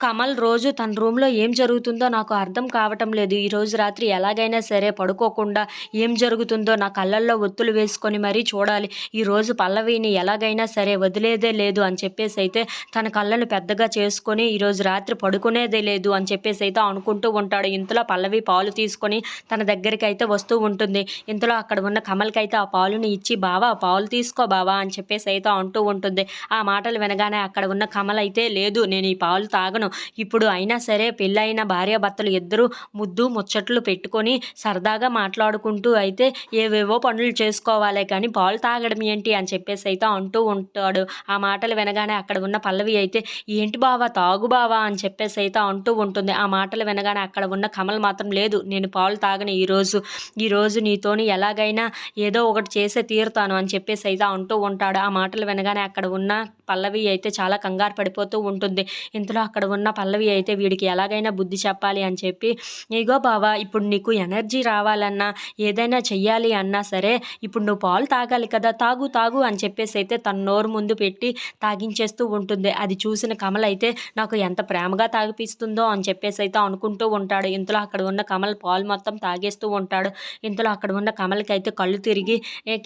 కమల్ రోజు తన రూమ్లో ఏం జరుగుతుందో నాకు అర్థం కావటం లేదు. ఈరోజు రాత్రి ఎలాగైనా సరే పడుకోకుండా ఏం జరుగుతుందో నా కళ్ళల్లో ఒత్తులు వేసుకొని మరీ చూడాలి. ఈరోజు పల్లవిని ఎలాగైనా సరే వదిలేదే లేదు అని చెప్పేసి అయితే తన కళ్ళను పెద్దగా చేసుకొని ఈరోజు రాత్రి పడుకునేదే లేదు అని చెప్పేసి అయితే అనుకుంటూ ఉంటాడు. ఇంతలో పల్లవి పాలు తీసుకొని తన దగ్గరికి అయితే వస్తూ ఉంటుంది. ఇంతలో అక్కడ ఉన్న కమల్కి అయితే ఆ పాలుని ఇచ్చి బావా పాలు తీసుకో బావా అని చెప్పేసి అయితే అంటూ ఉంటుంది. ఆ మాటలు వినగానే అక్కడ ఉన్న కమల్ అయితే లేదు నేను ఈ పాలు తాగను. ఇప్పుడు అయినా సరే పెళ్ళైన భార్యాభర్తలు ఇద్దరు ముద్దు ముచ్చట్లు పెట్టుకొని సరదాగా మాట్లాడుకుంటూ అయితే ఏవేవో పనులు చేసుకోవాలి కానీ పాలు తాగడం ఏంటి అని చెప్పేసి అయితే అంటూ ఉంటాడు. ఆ మాటలు వినగానే అక్కడ ఉన్న పల్లవి అయితే ఏంటి బావా తాగు బావా అని చెప్పేసి అయితే అంటూ ఉంటుంది. ఆ మాటలు వినగానే అక్కడ ఉన్న కమల్ మాత్రం లేదు నేను పాలు తాగను ఈరోజు ఈరోజు నీతోని ఎలాగైనా ఏదో ఒకటి చేసే తీరుతాను అని చెప్పేసి అయితే అంటూ ఉంటాడు. ఆ మాటలు వినగానే అక్కడ ఉన్న పల్లవి అయితే చాలా కంగారు పడిపోతూ ఉంటుంది. ఇంతలో అక్కడ ఉన్న ఉన్న పల్లవి అయితే వీడికి ఎలాగైనా బుద్ధి చెప్పాలి అని చెప్పి ఇగో బావా ఇప్పుడు నీకు ఎనర్జీ రావాలన్నా ఏదైనా చెయ్యాలి అన్నా సరే ఇప్పుడు నువ్వు పాలు తాగాలి కదా తాగు తాగు అని చెప్పేసి అయితే తన నోరు ముందు పెట్టి తాగించేస్తూ ఉంటుంది. అది చూసిన కమల్ అయితే నాకు ఎంత ప్రేమగా తాగిపిస్తుందో అని చెప్పేసి అయితే అనుకుంటూ ఉంటాడు. ఇంతలో అక్కడ ఉన్న కమల్ పాలు మొత్తం తాగేస్తూ ఉంటాడు. ఇంతలో అక్కడ ఉన్న కమల్కి అయితే కళ్ళు తిరిగి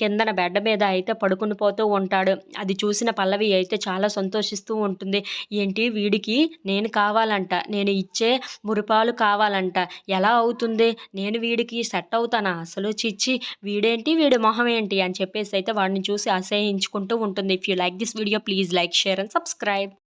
కిందన బెడ్ మీద అయితే పడుకుని పోతూ ఉంటాడు. అది చూసిన పల్లవి అయితే చాలా సంతోషిస్తూ ఉంటుంది. ఏంటి వీడికి నేను నేను కావాలంట నేను ఇచ్చే మురిపాలు కావాలంట. ఎలా అవుతుంది? నేను వీడికి సెట్ అవుతానా? అసలు చిచ్చి వీడేంటి? వీడి మొహం ఏంటి? అని చెప్పేసి అయితే వాడిని చూసి అసహించుకుంటూ ఉంటుంది. If you like this video please like share and subscribe